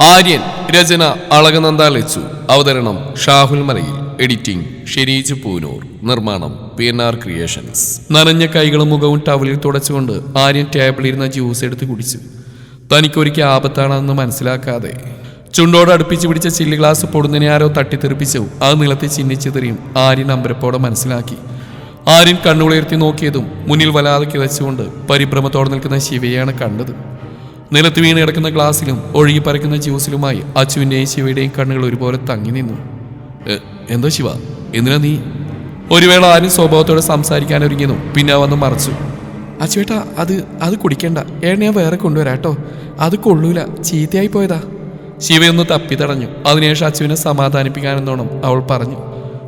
ആര്യൻ രചന അളകനന്ദ ലച്ചു അവതരണം ഷാഹുൽ മലയിൽ. എഡിറ്റിംഗ് ഷെരീജ് പൂനൂർ. നിർമ്മാണം P N R creations. നനഞ്ഞ കൈകളും മുഖവും ടവലിൽ തുടച്ചുകൊണ്ട് ആര്യൻ ടേബിളിരുന്ന ജ്യൂസ് എടുത്ത് കുടിച്ചു. തനിക്കൊരിക്കൽ ആപത്താണെന്ന് മനസ്സിലാക്കാതെ ചുണ്ടോട് അടുപ്പിച്ച് പിടിച്ച ചില്ലി ഗ്ലാസ് പൊടുന്നതിനെ ആരോ തട്ടിത്തെറിപ്പിച്ചു. ആ നിലത്തെ ചിഹ്നിച്ചെറിയും ആര്യൻ അമ്പരപ്പോടെ മനസ്സിലാക്കി. ആര്യൻ കണ്ണുകളുയർത്തി നോക്കിയതും മുന്നിൽ വലാതെ കിതച്ചുകൊണ്ട് പരിഭ്രമത്തോടെ നിൽക്കുന്ന ശിവയാണ് കണ്ടത്. നിലത്ത് വീണ് കിടക്കുന്ന ഗ്ലാസ്സിലും ഒഴുകി പരക്കുന്ന ജ്യൂസിലുമായി അച്ചുവിന്റെയും ശിവയുടെയും കണ്ണുകൾ ഒരുപോലെ തങ്ങി നിന്നു. എന്തോ ശിവ? എന്തിനാ നീ? ഒരു വേള ആരും സ്വഭാവത്തോടെ സംസാരിക്കാൻ ഒരുങ്ങിയതും പിന്നെ വന്ന് മറച്ചു. അച്ചുവേട്ടാ അത് അത് കുടിക്കണ്ട. ഏട്ട ഞാൻ വേറെ കൊണ്ടുവരാട്ടോ അത് കൊള്ളൂല. ചീത്തയായി പോയതാ. ശിവയൊന്ന് തപ്പി തടഞ്ഞു. അതിനുശേഷം അച്ചുവിനെ സമാധാനിപ്പിക്കാനെന്നോണം അവൾ പറഞ്ഞു.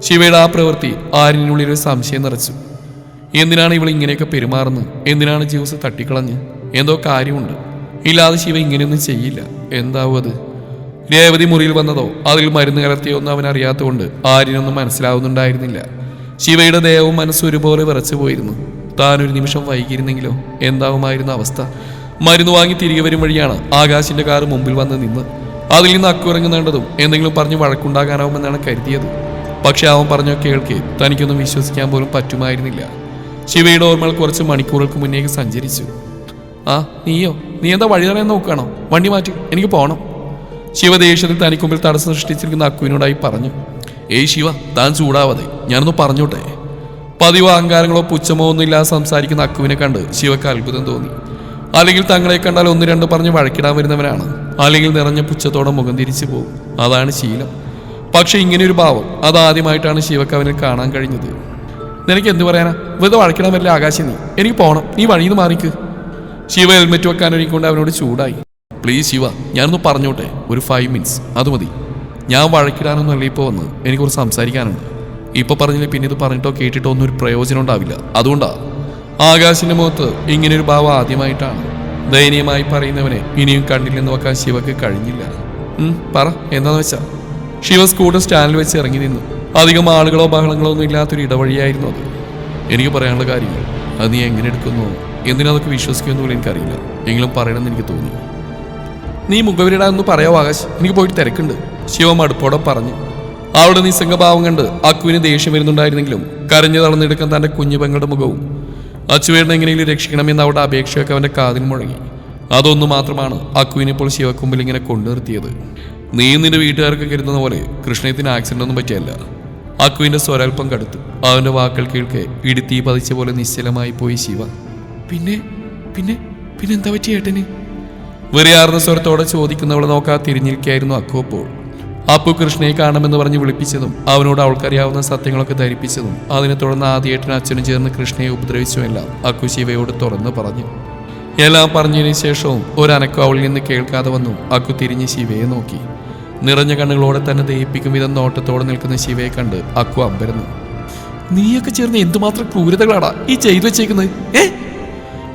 ശിവയുടെ ആ പ്രവൃത്തി ആരിനുള്ളിൽ ഒരു സംശയം നിറച്ചു. എന്തിനാണ് ഇവൾ ഇങ്ങനെയൊക്കെ പെരുമാറുന്നത്? എന്തിനാണ് ജ്യൂസ് തട്ടിക്കളഞ്ഞ്? എന്തോ കാര്യമുണ്ട്. ഇല്ലാതെ ശിവ ഇങ്ങനെയൊന്നും ചെയ്യില്ല. എന്താവും അത്? രേവതി മുറിയിൽ വന്നതോ അതിൽ മരുന്ന് കലർത്തിയോ ഒന്നും അവൻ അറിയാത്തതുകൊണ്ട് ആര്യനൊന്നും മനസ്സിലാവുന്നുണ്ടായിരുന്നില്ല. ശിവയുടെ ദേഹവും മനസ്സും ഒരുപോലെ വിറച്ചു പോയിരുന്നു. താൻ ഒരു നിമിഷം വൈകിയിരുന്നെങ്കിലോ? എന്താവുമായിരുന്ന അവസ്ഥ? മരുന്ന് വാങ്ങി തിരികെ വരും വഴിയാണ് ആകാശിന്റെ കാറ് മുമ്പിൽ വന്ന് നിന്ന് അതിൽ നിന്ന് അക്കുറങ്ങുന്നേണ്ടതും എന്തെങ്കിലും പറഞ്ഞ് വഴക്കുണ്ടാകാനാവുമെന്നാണ് കരുതിയത്. പക്ഷെ അവൻ പറഞ്ഞോ കേൾക്കെ തനിക്കൊന്നും വിശ്വസിക്കാൻ പോലും പറ്റുമായിരുന്നില്ല. ശിവയുടെ ഓർമ്മകൾ കുറച്ച് മണിക്കൂറുകൾക്ക് മുന്നേക്ക് സഞ്ചരിച്ചു. ആ നീയോ? നീ എന്താ വഴി തടയാൻ നോക്കുകയാണോ? വണ്ടി മാറ്റി എനിക്ക് പോകണം ശിവ ദേഷ്യത്തിൽ തനിക്ക് മുമ്പിൽ തടസ്സം സൃഷ്ടിച്ചിരിക്കുന്ന അക്കുവിനോടായി പറഞ്ഞു ഏയ് ശിവ താൻ ചൂടാവാതെ ഞാനൊന്ന് പറഞ്ഞോട്ടെ. പതിവ് അഹങ്കാരങ്ങളോ പുച്ഛമോ ഒന്നും ഇല്ലാതെ സംസാരിക്കുന്ന അക്കുവിനെ കണ്ട് ശിവക്ക് അത്ഭുതം തോന്നി. അല്ലെങ്കിൽ തങ്ങളെ കണ്ടാൽ ഒന്ന് രണ്ട് പറഞ്ഞ് വഴക്കിടാൻ വരുന്നവനാണ്. അല്ലെങ്കിൽ നിറഞ്ഞ പുച്ഛത്തോടെ മുഖം തിരിച്ചു പോകും. അതാണ് ശീലം. പക്ഷെ ഇങ്ങനെയൊരു ഭാവം അതാദ്യമായിട്ടാണ് ശിവക്ക് അവനിൽ കാണാൻ കഴിഞ്ഞത്. നിനക്ക് എന്തു പറയാനാ? വെറുതെ വഴക്കിടാൻ വരില്ല ആകാശം നീ എനിക്ക് പോകണം നീ വഴിയിൽ നിന്ന് മാറിക്ക്. ശിവ ഹെൽമെറ്റ് വെക്കാൻ ഒരുങ്ങിക്കൊണ്ട് അവനോട് ചൂടായി. പ്ലീസ് ശിവ ഞാനൊന്ന് പറഞ്ഞോട്ടെ ഒരു ഫൈവ് മിനിറ്റ്സ് അത് മതി. ഞാൻ വഴക്കിടാനൊന്നുമല്ല ഇപ്പോൾ വന്ന് എനിക്ക് കുറച്ച് സംസാരിക്കാനുണ്ട്. ഇപ്പോൾ പറഞ്ഞില്ലേ പിന്നെ ഇത് പറഞ്ഞിട്ടോ കേട്ടിട്ടോ ഒന്നും ഒരു പ്രയോജനം ഉണ്ടാവില്ല. അതുകൊണ്ടാ. ആകാശിന്റെ മുഖത്ത് ഇങ്ങനൊരു ഭാവം ആദ്യമായിട്ടാണ്. ദയനീയമായി പറയുന്നവനെ ഇനിയും കണ്ടില്ലെന്ന് വെക്കാൻ ശിവക്ക് കഴിഞ്ഞില്ല. പറ എന്താന്ന് വെച്ചാ? ശിവ സ്കൂട്ടർ സ്റ്റാൻഡിൽ വെച്ച് ഇറങ്ങി നിന്നു. അധികം ആളുകളോ ബഹളങ്ങളോ ഒന്നും ഇല്ലാത്തൊരു ഇടവഴിയായിരുന്നു അത്. എനിക്ക് പറയാനുള്ള കാര്യങ്ങൾ അത് നീ എങ്ങനെ എടുക്കുന്നു? എന്തിനതൊക്കെ വിശ്വസിക്കുമെന്ന് പോലും എനിക്കറിയില്ല. എങ്കിലും പറയണമെന്ന് എനിക്ക് തോന്നി. നീ മുഖവരിടാന്ന് പറയാവോ ആകാശ്? എനിക്ക് പോയിട്ട് തിരക്കുണ്ട്. ശിവ അടുപ്പോടെ പറഞ്ഞു. അവളുടെ നിസ്സംഗഭാവം കണ്ട് അക്കുവിന് ദേഷ്യം വരുന്നുണ്ടായിരുന്നെങ്കിലും കരഞ്ഞു തളർന്നെടുക്കാൻ തന്റെ കുഞ്ഞു പെങ്ങളുടെ മുഖവും. അച്ചുവേടിനെ എങ്ങനെയെങ്കിലും രക്ഷിക്കണമെന്ന് അവളുടെ അപേക്ഷയൊക്കെ അവന്റെ കാതിൽ മുഴങ്ങി. അതൊന്നു മാത്രമാണ് അക്കുവിനെ ഇപ്പോൾ ശിവക്കുമ്പിൽ ഇങ്ങനെ കൊണ്ടു നിർത്തിയത്. നീ നിന്റെ വീട്ടുകാർക്ക് കരുതുന്ന പോലെ കൃഷ്ണയത്തിന് ആക്സിഡന്റ് ഒന്നും പറ്റിയല്ല. അക്കുവിന്റെ സ്വരൽപ്പം കടുത്തു. അവന്റെ വാക്കൾ കേൾക്കെ ഇടുത്തീ പതിച്ച പോലെ നിശ്ചലമായി പോയി ശിവ. പിന്നെ പിന്നെ പിന്നെന്താ പറ്റിയ ഏട്ടന്? വെറിയാർന്ന സ്വരത്തോടെ ചോദിക്കുന്നവളെ നോക്കാ തിരിഞ്ഞിരിക്കായിരുന്നു അക്കു അപ്പോൾ. അപ്പു കൃഷ്ണയെ കാണുമെന്ന് പറഞ്ഞ് വിളിപ്പിച്ചതും അവനോട് അവൾക്കറിയാവുന്ന സത്യങ്ങളൊക്കെ ധരിപ്പിച്ചതും അതിനെ തുടർന്ന് ആദ്യേട്ടനും അച്ഛനും ചേർന്ന് കൃഷ്ണയെ ഉപദ്രവിച്ചുമെല്ലാം അക്കു ശിവയോട് തുറന്ന് പറഞ്ഞു. എല്ലാം പറഞ്ഞതിന് ശേഷവും ഒരനക്കം അവളിൽ നിന്ന് കേൾക്കാതെ വന്നു. അക്കു തിരിഞ്ഞ് ശിവയെ നോക്കി. നിറഞ്ഞ കണ്ണുകളോടെ തന്നെ ദയിപ്പിക്കും വിധം നോട്ടത്തോടെ നിൽക്കുന്ന ശിവയെ കണ്ട് അക്കു അമ്പരുന്നു. നീയൊക്കെ ചേർന്ന് എന്തുമാത്രം ക്രൂരതകളാടാ ഈ ചെയ്തു വെച്ചേക്കുന്നത് ഏ?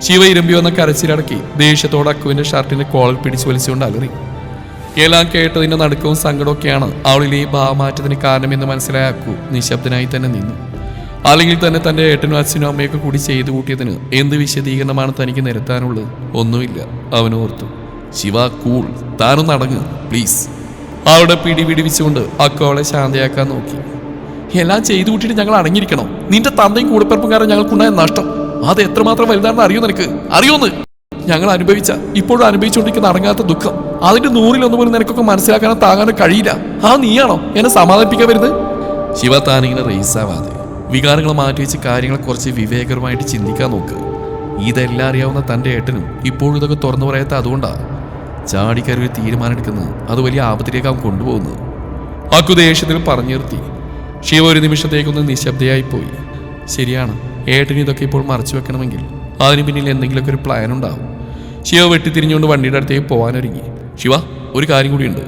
ശിവ ഇരുമ്പി വന്ന കരച്ചിലടക്കി ദേഷ്യത്തോടെ അക്കുവിന്റെ ഷർട്ടിന്റെ കോളർ പിടിച്ചു വലിച്ചുകൊണ്ട് അലറി. എല്ലാം കേട്ടതിന്റെ നടുക്കവും സങ്കടമൊക്കെയാണ് അവളിലെ ഈ ഭാവമാറ്റത്തിന് കാരണമെന്ന് മനസ്സിലായ അക്കു നിശബ്ദനായി തന്നെ നിന്നു. അല്ലെങ്കിൽ തന്നെ തന്റെ ഏട്ടനും അച്ഛനും അമ്മയൊക്കെ കൂടി ചെയ്തു കൂട്ടിയതിന് എന്ത് വിശദീകരണമാണ് തനിക്ക് നിരത്താനുള്ളത്? ഒന്നുമില്ല. അവൻ ഓർത്തു. ശിവ കൂൾ. താനൊന്ന് അടങ്ങ് പ്ലീസ്. അവളുടെ പിടി പിടിവിച്ചുകൊണ്ട് അക്കു അവളെ ശാന്തയാക്കാൻ നോക്കി. എല്ലാം ചെയ്തു കൂട്ടിയിട്ട് ഞങ്ങൾ അടങ്ങിയിരിക്കണം. നിന്റെ തന്തയും കൂടപ്പിറപ്പും കാരണം ഞങ്ങൾക്കുണ്ടായ നഷ്ടം. അത് എത്രമാത്രം വലുതാണെന്ന് അറിയൂ നിനക്ക്? അറിയൂന്ന്? ഞങ്ങൾ അനുഭവിച്ച ഇപ്പോഴും അനുഭവിച്ചുകൊണ്ടിരിക്കുന്ന അടങ്ങാത്ത ദുഃഖം. അതിന്റെ നൂറിലൊന്നു പോലും നിനക്കൊക്കെ മനസ്സിലാക്കാനോ താങ്ങാനോ കഴിയില്ല. ആ നീയാണോ എന്നെ സമാധാനിപ്പിക്കാൻ വരുന്നത്? ശിവ താനിങ്ങനെ റേസാവാതെ വികാരങ്ങൾ മാറ്റിവെച്ച് കാര്യങ്ങളെ കുറച്ച് വിവേകരമായിട്ട് ചിന്തിക്കാൻ നോക്ക്. ഇതെല്ലാം അറിയാവുന്ന തന്റെ ഏട്ടനും ഇപ്പോഴും ഇതൊക്കെ തുറന്നു പറയാത്ത അതുകൊണ്ടാണ് ചാടിക്കാരി ഒരു തീരുമാനം എടുക്കുന്നത്. അത് വലിയ ആപത്തിലേക്ക് അവൻ കൊണ്ടുപോകുന്നത്. അക്കു പറഞ്ഞു നിർത്തി ശിവ ഒരു നിമിഷത്തേക്കൊന്ന് നിശബ്ദയായി പോയി. ശരിയാണ്. ഏട്ടന് ഇതൊക്കെ ഇപ്പോൾ മറച്ചു വെക്കണമെങ്കിൽ അതിന് പിന്നിൽ എന്തെങ്കിലുമൊക്കെ ഒരു പ്ലാൻ ഉണ്ടാവും. ശിവ വെട്ടിത്തിരിഞ്ഞുകൊണ്ട് വണ്ടിയുടെ അടുത്തേക്ക് പോകാനൊരുങ്ങി ശിവ ഒരു കാര്യം കൂടിയുണ്ട്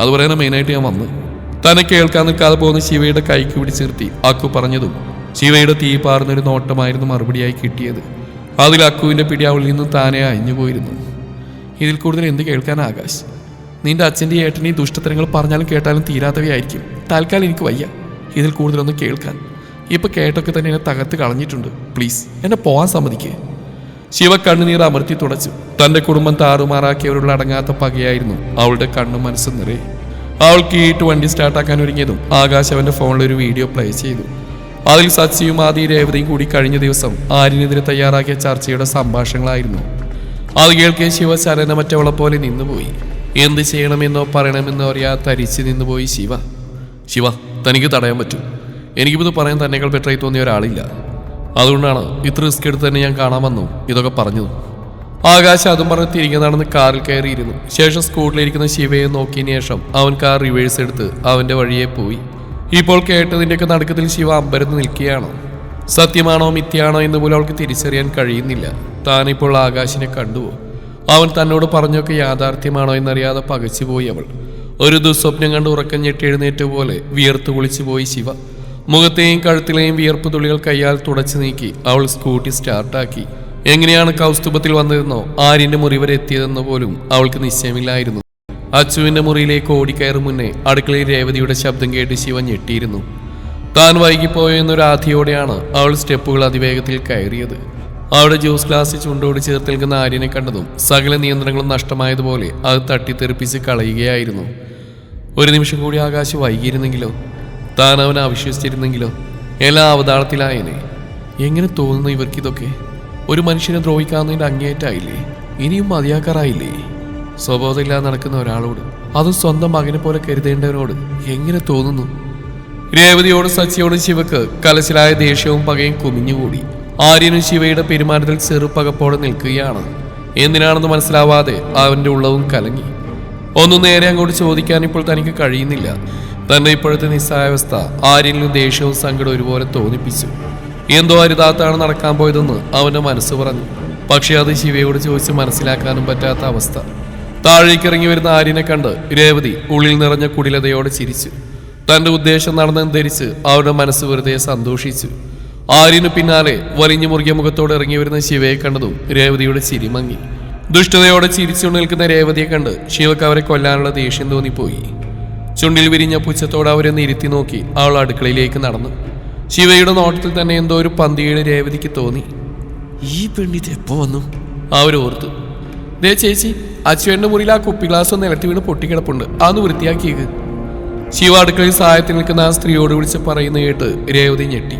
അത് പറയുന്ന മെയിനായിട്ട് ഞാൻ വന്നു. തന്നെ കേൾക്കാൻ നിൽക്കാതെ പോകുന്ന ശിവയുടെ കൈക്ക് പിടിച്ച് നിർത്തി അക്കു പറഞ്ഞതും ശിവയുടെ തീ പാർന്നൊരു നോട്ടമായിരുന്നു മറുപടിയായി കിട്ടിയത്. അതിൽ അക്കുവിന്റെ പിടി അവളിൽ നിന്നും താനെ അയഞ്ഞു പോയിരുന്നു. ഇതിൽ കൂടുതൽ എന്ത് കേൾക്കാൻ ആകാശ്? നിന്റെ അച്ഛന്റെ ഏട്ടനെ ഈ ദുഷ്ടത്തരങ്ങൾ പറഞ്ഞാലും കേട്ടാലും തീരാത്തവയായിരിക്കും. തൽക്കാലം എനിക്ക് വയ്യ. ഇതിൽ കൂടുതലൊന്നും കേൾക്കാൻ. ഇപ്പൊ കേട്ടൊക്കെ തന്നെ എന്നെ തകർത്ത് കളഞ്ഞിട്ടുണ്ട്. പ്ലീസ് എന്നെ പോവാൻ സമ്മതിക്കേ. ശിവ കണ്ണുനീർ അമർത്തി തുടച്ചു. തന്റെ കുടുംബം താറുമാറാക്കിയവരുള്ള അടങ്ങാത്ത പകയായിരുന്നു അവളുടെ കണ്ണും മനസ്സും നിറയെ. അവൾ കീട്ട് വണ്ടി സ്റ്റാർട്ടാക്കാൻ ഒരുങ്ങിയതും ആകാശ് അവന്റെ ഫോണിൽ ഒരു വീഡിയോ പ്ലേ ചെയ്തു. അതിൽ സച്ചിയും ആദി രേവതിയും കൂടി കഴിഞ്ഞ ദിവസം ആര്യനെതിരെ തയ്യാറാക്കിയ ചർച്ചയുടെ സംഭാഷണങ്ങളായിരുന്നു. അത് കേൾക്കെ ശിവ ചലനമറ്റവളെ പോലെ നിന്നുപോയി. എന്ത് ചെയ്യണമെന്നോ പറയണമെന്നോ അറിയാതെ തരിച്ചു നിന്നുപോയി ശിവ. ശിവ തനിക്ക് തടയാൻ പറ്റും. എനിക്കിത് പറയാൻ തന്നെക്കാൾ ബെറ്ററായി തോന്നിയ ഒരാളില്ല. അതുകൊണ്ടാണ് ഇത്ര റിസ്ക് എടുത്ത് തന്നെ ഞാൻ കാണാൻ വന്നു. ഇതൊക്കെ പറഞ്ഞു ആകാശ് അതും പറഞ്ഞ് തിരികെ കാറിൽ കയറിയിരുന്നു. ശേഷം സ്കൂട്ടിലിരിക്കുന്ന ശിവയെ നോക്കിയതിന് ശേഷം അവൻ കാർ റിവേഴ്സ് എടുത്ത് അവന്റെ വഴിയെ പോയി. ഇപ്പോൾ കേട്ടതിന്റെയൊക്കെ നടുക്കത്തിൽ ശിവ അമ്പരന്ന് നിൽക്കുകയാണ്. സത്യമാണോ മിഥ്യയാണോ എന്ന് പോലും അവൾക്ക് തിരിച്ചറിയാൻ കഴിയുന്നില്ല. താനിപ്പോൾ ആകാശിനെ കണ്ടുവോ അവൻ തന്നോട് പറഞ്ഞൊക്കെ യാഥാർത്ഥ്യമാണോ എന്നറിയാതെ പകച്ചുപോയി അവൾ. ഒരു ദുസ്വപ്നം കണ്ട് ഉറക്കം ഞെട്ടി എഴുന്നേറ്റ പോലെ വിയർത്ത് കുളിച്ചു പോയി ശിവ. മുഖത്തെയും കഴുത്തിലെയും വിയർപ്പ് തുള്ളികൾ കയ്യാൽ തുടച്ചു നീക്കി അവൾ സ്കൂട്ടി സ്റ്റാർട്ടാക്കി. എങ്ങനെയാണ് കൗസ്തുഭത്തിൽ വന്നതെന്നോ ആര്യന്റെ മുറി വരെ എത്തിയതെന്നോ പോലും അവൾക്ക് നിശ്ചയമില്ലായിരുന്നു. അച്ചുവിന്റെ മുറിയിലേക്ക് ഓടിക്കയറും മുന്നേ അടുക്കളയിൽ രേവതിയുടെ ശബ്ദം കേട്ട് ശിവൻ ഞെട്ടിയിരുന്നു. താൻ വൈകിപ്പോയെന്നൊരു ആധിയോടെയാണ് അവൾ സ്റ്റെപ്പുകൾ അതിവേഗത്തിൽ കയറിയത്. അവിടെ ജ്യൂസ് ഗ്ലാസ് ചുണ്ടോട് ചേർത്ത് നിൽക്കുന്ന ആര്യനെ കണ്ടതും സകല നിയന്ത്രണങ്ങളും നഷ്ടമായതുപോലെ അത് തട്ടിത്തെറിപ്പിച്ച് കളയുകയായിരുന്നു. ഒരു നിമിഷം കൂടി ആകാശം വൈകിയിരുന്നെങ്കിലോ? താൻ അവനെ അവിശ്വസിച്ചിരുന്നെങ്കിലോ? എല്ലാ അവതാളത്തിലായനെ. എങ്ങനെ തോന്നുന്നു ഇവർക്കിതൊക്കെ? ഒരു മനുഷ്യനെ ദ്രോഹിക്കാവുന്നതിന്റെ അങ്ങേയറ്റായില്ലേ? ഇനിയും മതിയാക്കാറായില്ലേ? സ്വബോധമില്ലാതെ നടക്കുന്ന ഒരാളോട് അതും സ്വന്തം മകനെ പോലെ കരുതേണ്ടവനോട് എങ്ങനെ തോന്നുന്നു? രേവതിയോട് സച്ചിയോടും ശിവക്ക് കലശലായ ദേഷ്യവും പകയും കുമിഞ്ഞുകൂടി. ആര്യനും ശിവയുടെ പെരുമാറ്റത്തിൽ ചെറുപ്പകപ്പോടെ നിൽക്കുകയാണ്. എന്തിനാണെന്ന് മനസ്സിലാവാതെ അവന്റെ ഉള്ളവും കലങ്ങി. ഒന്നും നേരെ അങ്ങോട്ട് ചോദിക്കാൻ ഇപ്പോൾ തനിക്ക് കഴിയുന്നില്ല. തന്റെ ഇപ്പോഴത്തെ നിസ്സായാവസ്ഥ ആരിലും ദേഷ്യവും സങ്കടവും ഒരുപോലെ തോന്നിപ്പിച്ചു. എന്തോ അരുതാത്താണ് നടക്കാൻ പോയതെന്ന് അവന്റെ മനസ്സ് പറഞ്ഞു. പക്ഷെ അത് ശിവയോട് ചോദിച്ച് മനസ്സിലാക്കാനും പറ്റാത്ത അവസ്ഥ. താഴേക്ക് ഇറങ്ങി വരുന്ന ആര്യനെ കണ്ട് രേവതി ഉള്ളിൽ നിറഞ്ഞ കുടിലതയോടെ ചിരിച്ചു. തന്റെ ഉദ്ദേശം നടന്നെന്ന് ധരിച്ച് അവരുടെ മനസ്സ് വെറുതെ സന്തോഷിച്ചു. ആര്യന് പിന്നാലെ വലിഞ്ഞു മുറുകിയ മുഖത്തോടെ ഇറങ്ങി വരുന്ന ശിവയെ കണ്ടതും രേവതിയുടെ ചിരി മങ്ങി. ദുഷ്ടതയോടെ ചിരിച്ചു നിൽക്കുന്ന രേവതിയെ കണ്ട് ശിവക്ക് അവരെ കൊല്ലാനുള്ള ദേഷ്യം തോന്നിപ്പോയി. ചുണ്ടിൽ വിരിഞ്ഞ പുച്ഛത്തോടെ അവരെ ഇരുത്തി നോക്കി അവൾ അടുക്കളയിലേക്ക് നടന്നു. ശിവയുടെ നോട്ടത്തിൽ തന്നെ എന്തോ ഒരു പന്തിയുടെ രേവതിക്ക് തോന്നി. ഈ പെണ്ണിത് എപ്പോ വന്നു? അവരോർത്തു ദേ ചേച്ചി അച്ഛന്റെ മുറിയിൽ ആ കുപ്പി ഗ്ലാസ് നിലത്തി വീണ് പൊട്ടിക്കിടപ്പുണ്ട്. അന്ന് വൃത്തിയാക്കിയേക്ക്. ശിവ അടുക്കളയിൽ സഹായത്തിൽ നിൽക്കുന്ന ആ സ്ത്രീയോട് വിളിച്ച് പറയുന്ന കേട്ട് രേവതി ഞെട്ടി.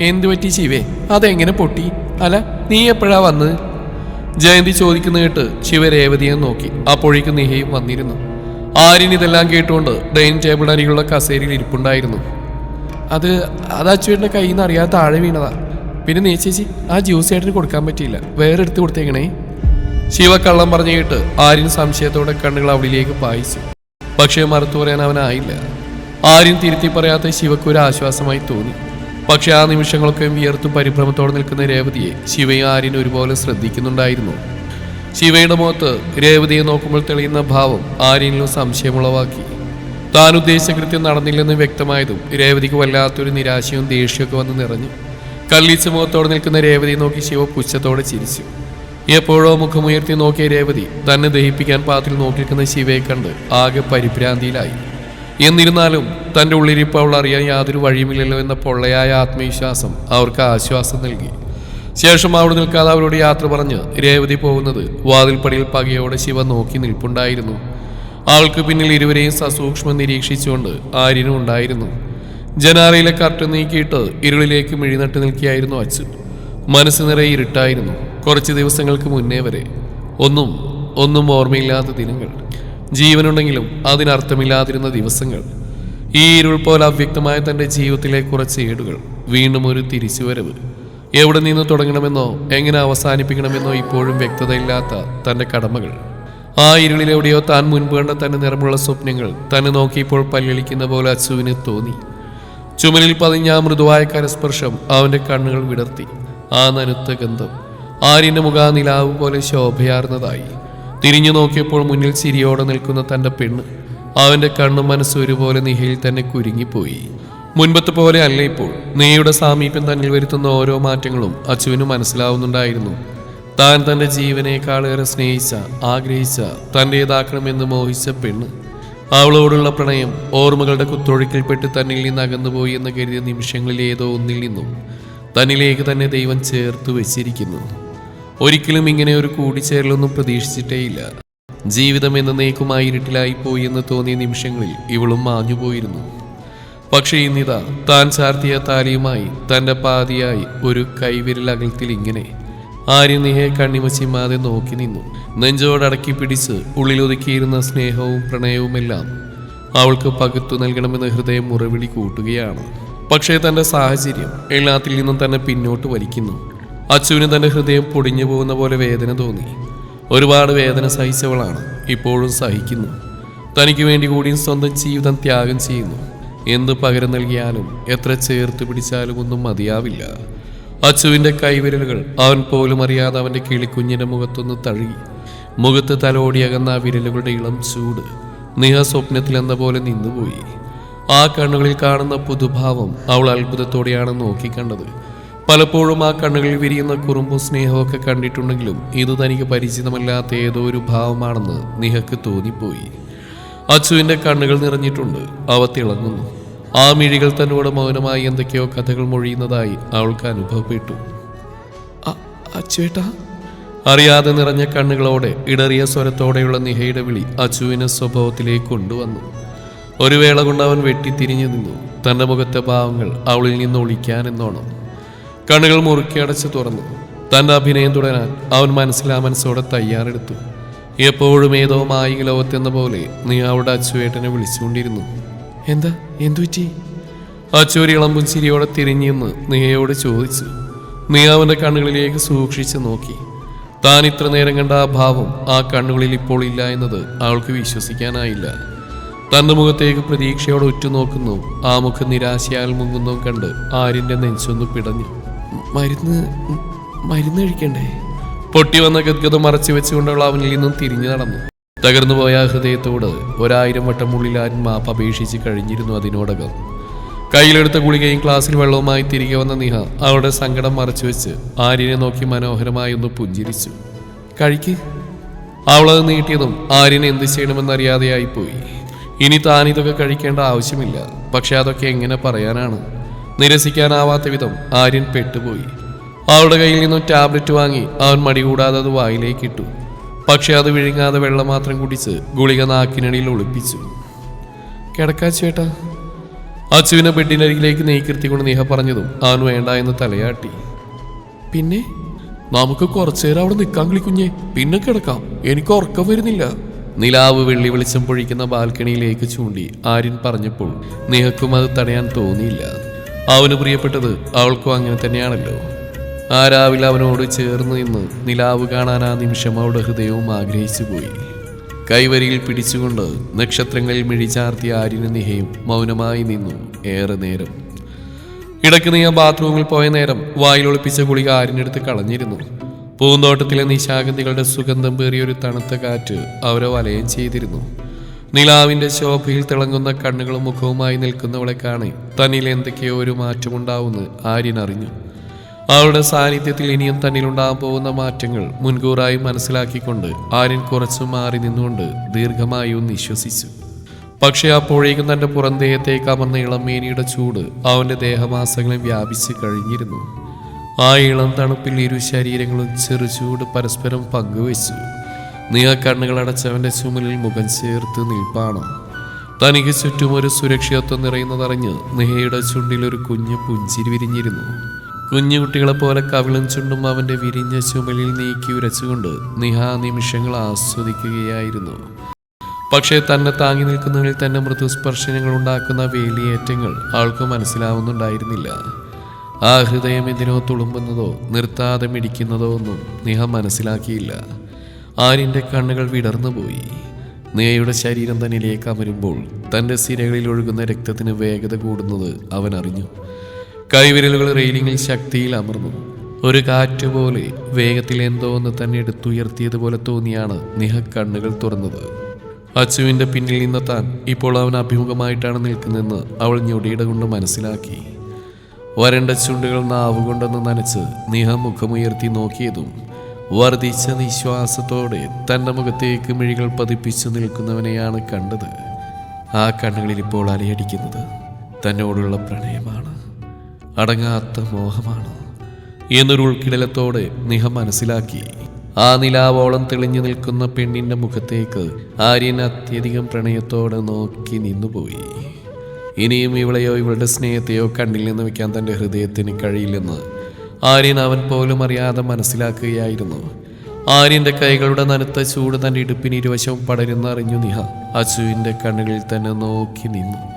എന്തു പറ്റി ശിവേ? അതെങ്ങനെ പൊട്ടി? അല്ല നീ എപ്പോഴാ വന്നത്? ജയന്തി ചോദിക്കുന്ന കേട്ട് ശിവ രേവതിയെ നോക്കി. അപ്പോഴേക്കും നിഹയും വന്നിരുന്നു. ആര്യൻ ഇതെല്ലാം കേട്ടുകൊണ്ട് ഡൈനിങ് ടേബിൾ അരികിലുള്ള കസേരയിൽ ഇരിപ്പുണ്ടായിരുന്നു. അത് അത് അച്ചുവേട്ടന്റെ കയ്യിൽ നിന്ന് അറിയാതെ താഴെ വീണതാ. പിന്നെ നീ ചേച്ചി ആ ജ്യൂസ് ചേട്ടന് കൊടുക്കാൻ പറ്റിയില്ല. വേറെ എടുത്ത് കൊടുത്തേക്കണേ. ശിവ കള്ളം പറഞ്ഞു കേട്ട് ആര്യൻ സംശയത്തോടെ കണ്ണുകൾ അവളിലേക്ക് പായിച്ചു. പക്ഷേ മറുത്തു പറയാൻ അവനായില്ല ആര്യൻ തിരുത്തി പറയാത്ത ശിവക്ക് ഒരു ആശ്വാസമായി തോന്നി. പക്ഷേ ആ നിമിഷങ്ങളൊക്കെ വിയർത്തും പരിഭ്രമത്തോടെ നിൽക്കുന്ന രേവതിയെ ശിവയും ആര്യൻ ഒരുപോലെ ശ്രദ്ധിക്കുന്നുണ്ടായിരുന്നു. ശിവയുടെ മുഖത്ത് രേവതിയെ നോക്കുമ്പോൾ തെളിയുന്ന ഭാവം ആരെങ്കിലും സംശയമുളവാക്കി. താൻ ഉദ്ദേശിച്ച കൃത്യം നടന്നില്ലെന്ന് വ്യക്തമായതും രേവതിക്ക് വല്ലാത്തൊരു നിരാശയും ദേഷ്യമൊക്കെ വന്ന് നിറഞ്ഞു. കല്ലിച്ച മുഖത്തോടെ നിൽക്കുന്ന രേവതിയെ നോക്കി ശിവ പുച്ഛത്തോടെ ചിരിച്ചു. എപ്പോഴോ മുഖമുയർത്തി നോക്കിയ രേവതി തന്നെ ദഹിപ്പിക്കാൻ പാത്തിൽ നോക്കിയിരിക്കുന്ന ശിവയെ കണ്ട് ആകെ പരിഭ്രാന്തിയിലായി. എന്നിരുന്നാലും തന്റെ ഉള്ളിരിപ്പ് അവൾ അറിയാൻ യാതൊരു വഴിയുമില്ലല്ലോ എന്ന പൊള്ളയായ ആത്മവിശ്വാസം അവർക്ക് ആശ്വാസം നൽകി. ശേഷം അവിടെ നിൽക്കാതെ അവരോട് യാത്ര പറഞ്ഞ് രേവതി പോകുന്നത് വാതിൽപ്പടിയിൽ പകയോടെ ശിവ നോക്കി നിൽപ്പുണ്ടായിരുന്നു. ആൾക്ക് പിന്നിൽ ഇരുവരെയും സസൂക്ഷ്മം നിരീക്ഷിച്ചുകൊണ്ട് ആര്യനും ഉണ്ടായിരുന്നു. ജനാലയിലെ കർട്ടൻ നീക്കിയിട്ട് ഇരുളിലേക്ക് മിഴിനട്ട് നിൽക്കുകയായിരുന്നു അച്ഛൻ. മനസ്സ് നിറയെ ഇരുട്ടായിരുന്നു. കുറച്ച് ദിവസങ്ങൾക്ക് മുന്നേ വരെ. ഒന്നും ഒന്നും ഓർമ്മയില്ലാത്ത ദിനങ്ങൾ. ജീവനുണ്ടെങ്കിലും അതിനർത്ഥമില്ലാതിരുന്ന ദിവസങ്ങൾ. ഈ ഇരുൾ പോലെ അവ്യക്തമായ തന്റെ ജീവിതത്തിലെ കുറച്ച് ഏടുകൾ. വീണ്ടും ഒരു തിരിച്ചുവരവ്. എവിടെ നിന്ന് തുടങ്ങണമെന്നോ എങ്ങനെ അവസാനിപ്പിക്കണമെന്നോ ഇപ്പോഴും വ്യക്തതയില്ലാത്ത തന്റെ കടമകൾ. ആ ഇരുളിലെവിടെയോ താൻ മുൻപ് കണ്ട തന്റെ നിറമുള്ള സ്വപ്നങ്ങൾ തന്നെ നോക്കിയപ്പോൾ പല്ലിളിക്കുന്ന പോലെ അച്ചുവിന് തോന്നി. ചുമലിൽ പതിഞ്ഞ ആ മൃദുവായ കരസ്പർശം അവന്റെ കണ്ണുകൾ വിടർത്തി. ആ നനുത്ത ഗന്ധം ആര്യന്റെ മുഖാ നിലാവ് പോലെ ശോഭയാർന്നതായി. തിരിഞ്ഞു നോക്കിയപ്പോൾ മുന്നിൽ ചിരിയോടെ നിൽക്കുന്ന തന്റെ പെണ്ണ് അവന്റെ കണ്ണും മനസ്സും ഒരുപോലെ നിഹയിൽ തന്നെ കുരുങ്ങിപ്പോയി. മുൻപത്തെ പോലെ അല്ല ഇപ്പോൾ. നീയുടെ സാമീപ്യം തന്നിൽ വരുത്തുന്ന ഓരോ മാറ്റങ്ങളും അച്ചുവിന് മനസ്സിലാവുന്നുണ്ടായിരുന്നു. താൻ തന്റെ ജീവനേക്കാളേറെ സ്നേഹിച്ച ആഗ്രഹിച്ച തന്റെതാക്കണമെന്ന് മോഹിച്ച പെണ്ണ്. അവളോടുള്ള പ്രണയം ഓർമ്മകളുടെ കുത്തൊഴുക്കിൽപ്പെട്ട് തന്നിൽ നിന്ന് അകന്നുപോയി എന്ന് കരുതിയ നിമിഷങ്ങളിൽ ഏതോ ഒന്നിൽ നിന്നും തന്നിലേക്ക് തന്നെ ദൈവം ചേർത്ത് വെച്ചിരിക്കുന്നു. ഒരിക്കലും ഇങ്ങനെ ഒരു കൂടിച്ചേരലൊന്നും പ്രതീക്ഷിച്ചിട്ടേയില്ല. ജീവിതം എന്ന നേക്കുമായി ഇരുട്ടിലായി പോയി എന്ന് തോന്നിയ നിമിഷങ്ങളിൽ ഇവളും മാഞ്ഞുപോയിരുന്നു. പക്ഷേ ഇന്നിതാ താൻ ചാർത്തിയ താലിയുമായി തന്റെ പാതിയായി ഒരു കൈവിരൽ അകലത്തിൽ ഇങ്ങനെ ആര്യനിഹയെ കണ്ണിമച്ചിമാതെ നോക്കി നിന്നു. നെഞ്ചോടടക്കി പിടിച്ച് ഉള്ളിലൊതുക്കിയിരുന്ന സ്നേഹവും പ്രണയവുമെല്ലാം അവൾക്ക് പകുത്തു നൽകണമെന്ന് ഹൃദയം മുറവിളി കൂട്ടുകയാണ്. പക്ഷേ തന്റെ സാഹചര്യം എല്ലാത്തിൽ നിന്നും തന്നെ പിന്നോട്ട് വലിക്കുന്നു. അച്ചുവിന് തന്റെ ഹൃദയം പൊടിഞ്ഞു പോകുന്ന പോലെ വേദന തോന്നി. ഒരുപാട് വേദന സഹിച്ചവളാണ് ഇപ്പോഴും സഹിക്കുന്നു. തനിക്ക് വേണ്ടി കൂടിയും സ്വന്തം ജീവിതം ത്യാഗം ചെയ്യുന്നു. എന്ത് പകരം നൽകിയാലും എത്ര ചേർത്ത് പിടിച്ചാലും ഒന്നും മതിയാവില്ല. അച്ചുവിന്റെ കൈവിരലുകൾ അവൻ പോലും അറിയാതെ അവന്റെ കിളിക്കുഞ്ഞിന്റെ മുഖത്തൊന്ന് തഴുകി. മുഖത്ത് തലോടിയകന്ന ആ വിരലുകളുടെ ഇളം ചൂട് നിഹ സ്വപ്നത്തിൽ എന്ന പോലെ നിന്നുപോയി. ആ കണ്ണുകളിൽ കാണുന്ന പുതുഭാവം അവൾ അത്ഭുതത്തോടെയാണ് നോക്കിക്കണ്ടത്. പലപ്പോഴും ആ കണ്ണുകളിൽ വിരിയുന്ന കുറുമ്പും സ്നേഹമൊക്കെ കണ്ടിട്ടുണ്ടെങ്കിലും ഇത് തനിക്ക് പരിചിതമല്ലാത്ത ഏതോ ഒരു ഭാവമാണെന്ന് നിഹക്ക് തോന്നിപ്പോയി. അച്ചുവിന്റെ കണ്ണുകൾ നിറഞ്ഞിട്ടുണ്ട്. അവ തിളങ്ങുന്നു. ആ മിഴികൾ തന്നോട് മൗനമായി എന്തൊക്കെയോ കഥകൾ മൊഴിയുന്നതായി അവൾക്ക് അനുഭവപ്പെട്ടു. അച്ചുവേട്ടാ അറിയാതെ നിറഞ്ഞ കണ്ണുകളോടെ ഇടറിയ സ്വരത്തോടെയുള്ള നിഹയുടെ വിളി അച്ചുവിനെ സ്വഭാവത്തിലേക്ക് കൊണ്ടുവന്നു. ഒരു വേള കൊണ്ട് അവൻ വെട്ടിത്തിരിഞ്ഞു നിന്നു. തന്റെ മുഖത്തെ ഭാവങ്ങൾ അവളിൽ നിന്ന് ഒളിക്കാൻ എന്നോണം. കണ്ണുകൾ മുറുക്കി അടച്ച് തുറന്നു. തന്റെ അഭിനയം തുടരാൻ അവൻ മനസ്സിലാ മനസ്സോടെ തയ്യാറെടുത്തു. എപ്പോഴും ഏതോ മായിക ലോകത്തെന്ന പോലെ നീ അവിടെ അച്ചുവേട്ടനെ വിളിച്ചുകൊണ്ടിരുന്നു. എന്താ? എന്തു പറ്റി? അച്ചൂരി ഇളമ്പും ചിരിയോടെ തിരിഞ്ഞു നിന്ന് നീയോട് ചോദിച്ചു. നീ അവന്റെ കണ്ണുകളിലേക്ക് സൂക്ഷിച്ചു നോക്കി. താൻ ഇത്ര നേരം കണ്ട ആ ഭാവം ആ കണ്ണുകളിൽ ഇപ്പോൾ ഇല്ല എന്നത് അവൾക്ക് വിശ്വസിക്കാനായില്ല. തന്റെ മുഖത്തേക്ക് പ്രതീക്ഷയോടെ ഉറ്റുനോക്കുന്നു. ആ മുഖം നിരാശയാൽ മുങ്ങുന്നതും കണ്ട് ആര്യന്റെ നെഞ്ചൊന്നു പിടഞ്ഞു. മരുന്ന് മരുന്ന് കഴിക്കണ്ടേ? പൊട്ടി വന്ന ഗദ്ഗതം മറച്ചു വെച്ചുകൊണ്ടുള്ള അവനിൽ നിന്നും തിരിഞ്ഞു നടന്നു. തകർന്നു പോയ ഹൃദയത്തോട് ഒരായിരം വട്ടം ഉള്ളിൽ ആരും മാപ്പ് അപേക്ഷിച്ച് കഴിഞ്ഞിരുന്നു അതിനോടകം. കയ്യിലെടുത്ത ഗുളികയും ക്ലാസ്സിൽ വെള്ളവുമായി തിരികെ വന്ന നിഹ അവളുടെ സങ്കടം മറച്ചു വെച്ച് ആര്യനെ നോക്കി മനോഹരമായി ഒന്ന് പുഞ്ചിരിച്ചു. കഴിക്ക്. അവളത് നീട്ടിയതും ആര്യൻ എന്ത് ചെയ്യണമെന്നറിയാതെയായിപ്പോയി. ഇനി താൻ ഇതൊക്കെ കഴിക്കേണ്ട ആവശ്യമില്ല. പക്ഷെ അതൊക്കെ എങ്ങനെ പറയാനാണ്? നിരസിക്കാനാവാത്ത വിധം ആര്യൻ പെട്ടുപോയി. അവളുടെ കയ്യിൽ നിന്നും ടാബ്ലറ്റ് വാങ്ങി അവൻ മടി കൂടാതെ അത് വായിലേക്ക് ഇട്ടു പക്ഷെ അത് വിഴുങ്ങാതെ വെള്ളം മാത്രം കുടിച്ച് ഗുളിക നാക്കിനടിയിൽ ഒളിപ്പിച്ചു. കിടക്കാച്ചേട്ടാ. അച്ചുവിനെ ബെഡിനരികിലേക്ക് നെയ്ക്കിരുത്തിക്കൊണ്ട് നിഹ പറഞ്ഞതും ആൻ വേണ്ട എന്ന് തലയാട്ടി. പിന്നെ? നമുക്ക് കുറച്ചേരം അവിടെ നിൽക്കാൻ കളിക്കുഞ്ഞേ. പിന്നെ കിടക്കാം. എനിക്ക് ഉറക്കം വരുന്നില്ല. നിലാവ് വെള്ളി വെളിച്ചം പൊഴിക്കുന്ന ബാൽക്കണിയിലേക്ക് ചൂണ്ടി ആര്യൻ പറഞ്ഞപ്പോൾ നിഹക്കും അത് തടയാൻ തോന്നിയില്ല. അവന് പ്രിയപ്പെട്ടത് അവൾക്കും അങ്ങനെ തന്നെയാണല്ലോ. ആ രാവിലെ അവനോട് ചേർന്ന് നിന്ന് നിലാവ് കാണാൻ ആ നിമിഷം അവളുടെ ഹൃദയവും ആഗ്രഹിച്ചു പോയി കൈവരിയിൽ പിടിച്ചുകൊണ്ട് നക്ഷത്രങ്ങളിൽ മിഴിച്ചാർത്തിയ ആര്യന് നിഹയും മൗനമായി നിന്നു ഏറെ നേരം. ഇടയ്ക്ക് നീ ആ ബാത്റൂമിൽ പോയ നേരം വായിലൊളിപ്പിച്ച ഗുളിക ആരിനടുത്ത് കളഞ്ഞിരുന്നു. പൂന്തോട്ടത്തിലെ നിശാഗന്ധികളുടെ സുഗന്ധം പേറിയൊരു തണുത്ത കാറ്റ് അവരെ വലയം ചെയ്തിരുന്നു. നിലാവിന്റെ ശോഭയിൽ തിളങ്ങുന്ന കണ്ണുകളും മുഖവുമായി നിൽക്കുന്നവളെ കാണി തന്നിൽ എന്തൊക്കെയോ ഒരു മാറ്റമുണ്ടാവുമെന്ന് ആര്യൻ അറിഞ്ഞു. അവളുടെ സാന്നിധ്യത്തിൽ ഇനിയും തന്നിലുണ്ടാകാൻ പോകുന്ന മാറ്റങ്ങൾ മുൻകൂറായി മനസ്സിലാക്കിക്കൊണ്ട് ആര്യൻ കുറച്ചു മാറി നിന്നുകൊണ്ട് ദീർഘമായി ഒന്ന് വിശ്വസിച്ചു. പക്ഷെ അപ്പോഴേക്കും തന്റെ പുറംദേഹത്തേക്ക് അമർന്ന ഇളം മേനിയുടെ ചൂട് അവന്റെ ദേഹമാസങ്ങളെ വ്യാപിച്ചു കഴിഞ്ഞിരുന്നു. ആ ഇളം തണുപ്പിൽ ഇരു ശരീരങ്ങളും ചെറുചൂട് പരസ്പരം പങ്കുവച്ചു. നീ ആ കണ്ണുകൾ അടച്ചവന്റെ ചുമലിൽ മുഖം ചേർത്ത് നിൽപ്പാണ്? തനിക്ക് ചുറ്റും ഒരു സുരക്ഷിതത്വം നിറയുന്നതറിഞ്ഞ് നിഹയുടെ ചുണ്ടിൽ ഒരു കുഞ്ഞു പുഞ്ചിരി വിരിഞ്ഞിരുന്നു. കുഞ്ഞുകുട്ടികളെ പോലെ കവിളും ചുണ്ടും അവന്റെ വിരിഞ്ഞ ചുമലിൽ നീക്കി ഉരച്ചുകൊണ്ട് നിഹാ നിമിഷങ്ങൾ ആസ്വദിക്കുകയായിരുന്നു. പക്ഷേ തന്നെ താങ്ങി നിൽക്കുന്നവരിൽ തന്നെ മൃദുസ്പർശനങ്ങൾ ഉണ്ടാക്കുന്ന വേലിയേറ്റങ്ങൾ ആൾക്ക് മനസ്സിലാവുന്നുണ്ടായിരുന്നില്ല. ആ ഹൃദയം എന്തിനോ തുളുമ്പുന്നതോ നിർത്താതെ മിടിക്കുന്നതോ ഒന്നും നിഹ മനസ്സിലാക്കിയില്ല. ആര്യന്റെ കണ്ണുകൾ വിടർന്നുപോയി നിഹയുടെ ശരീരം തന്നിലേക്ക് അമരുമ്പോൾ തന്റെ സിരകളിൽ ഒഴുകുന്ന രക്തത്തിന് വേഗത കൂടുന്നത് അവൻ അറിഞ്ഞു കൈവിരലുകൾ റെയിലിങ്ങിൽ ശക്തിയിൽ അമർന്നു. ഒരു കാറ്റ് പോലെ വേഗത്തിൽ എന്തോ ഒന്ന് തന്നെ എടുത്തുയർത്തിയതുപോലെ തോന്നിയാണ് നിഹ കണ്ണുകൾ തുറന്നത്. അച്ചുവിന്റെ പിന്നിൽ നിന്ന് താൻ ഇപ്പോൾ അവൻ അഭിമുഖമായിട്ടാണ് നിൽക്കുന്നതെന്ന് അവൾ ഞൊടിയുടെ കൊണ്ട് മനസ്സിലാക്കി. വരണ്ട ചുണ്ടുകൾ നാവുകൊണ്ടൊന്ന് നനച്ച് നിഹ മുഖമുയർത്തി നോക്കിയതും വർദ്ധിച്ച നിശ്വാസത്തോടെ തന്റെ മുഖത്തേക്ക് മിഴികൾ പതിപ്പിച്ചു നിൽക്കുന്നവനെയാണ് കണ്ടത്. ആ കണ്ണുകളിൽ ഇപ്പോൾ അലയടിക്കുന്നത് തന്നോടുള്ള പ്രണയമാണ്. അടങ്ങാത്ത മോഹമാണ്. എന്നൊരു ഉൾക്കിടലത്തോടെ നിഹ മനസ്സിലാക്കി. ആ നിലാവോളം തെളിഞ്ഞു നിൽക്കുന്ന പെണ്ണിന്റെ മുഖത്തേക്ക് ആര്യൻ അത്യധികം പ്രണയത്തോടെ നോക്കി നിന്നുപോയി. ഇനിയും ഇവളെയോ ഇവളുടെ സ്നേഹത്തെയോ കണ്ണിൽ നിന്ന് വെക്കാൻ തന്റെ ഹൃദയത്തിന് കഴിയില്ലെന്ന് ആര്യൻ അവൻ പോലും അറിയാതെ മനസ്സിലാക്കുകയായിരുന്നു. ആര്യന്റെ കൈകളുടെ നനുത്ത ചൂട് തന്റെ ഇടുപ്പിന് ഇരുവശവും പടരുന്ന അറിഞ്ഞു നിഹ അച്ചുവിന്റെ കണ്ണുകളിൽ തന്നെ നോക്കി നിന്നു.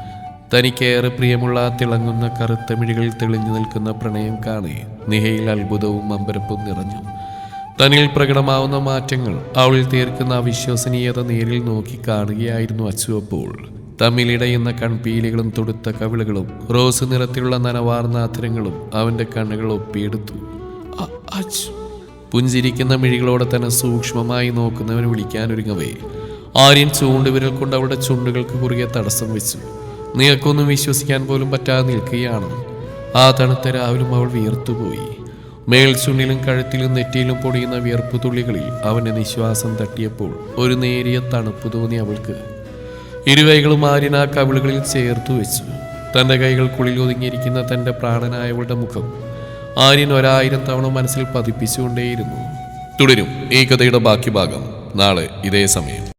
തനിക്കേറെ പ്രിയമുള്ള തിളങ്ങുന്ന കറുത്ത മിഴികളിൽ തെളിഞ്ഞു നിൽക്കുന്ന പ്രണയം കാണെ നിഹയിൽ അത്ഭുതവും അമ്പരപ്പും നിറഞ്ഞു. തനിൽ പ്രകടമാവുന്ന മാറ്റങ്ങൾ അവളിൽ തീർക്കുന്ന അവിശ്വസനീയത നേരിൽ നോക്കി കാണുകയായിരുന്നു അച്ചു അപ്പോൾ. തമ്മിലിടയുന്ന കൺപീലികളും തൊടുത്ത കവിളുകളും റോസ് നിറത്തിലുള്ള നനവാർന്ന അധരങ്ങളും അവന്റെ കണ്ണുകൾ ഒപ്പിയെടുത്തു. പുഞ്ചിരിക്കുന്ന മിഴികളോടെ തന്നെ സൂക്ഷ്മമായി നോക്കുന്നവനെ വിളിക്കാനൊരുങ്ങവേ ആര്യൻ ചൂണ്ടുവിരൽ കൊണ്ട് അവളുടെ ചുണ്ടുകൾക്ക് കുറുകെ തടസ്സം വെച്ചു. നിനക്കൊന്നും വിശ്വസിക്കാൻ പോലും പറ്റാതെ നിൽക്കുകയാണ്. ആ തണുത്ത രാവിലും അവൾ വിയർത്തുപോയി. മേൽച്ചുണ്ണിലും കഴുത്തിലും നെറ്റിയിലും പൊടിയുന്ന വിയർപ്പ് തുള്ളികളിൽ അവന്റെ നിശ്വാസം തട്ടിയപ്പോൾ ഒരു നേരിയ തണുപ്പ് തോന്നി അവൾക്ക്. ഇരുവൈകളും ആര്യൻ ആ കവിളുകളിൽ ചേർത്തു വെച്ചു. തന്റെ കൈകൾക്കുള്ളിൽ ഒതുങ്ങിയിരിക്കുന്ന തന്റെ പ്രാണനായവളുടെ മുഖം ആര്യൻ ഒരായിരം തവണ മനസ്സിൽ പതിപ്പിച്ചുകൊണ്ടേയിരുന്നു. തുടരും ഈ കഥയുടെ ബാക്കി ഭാഗം നാളെ ഇതേ സമയം.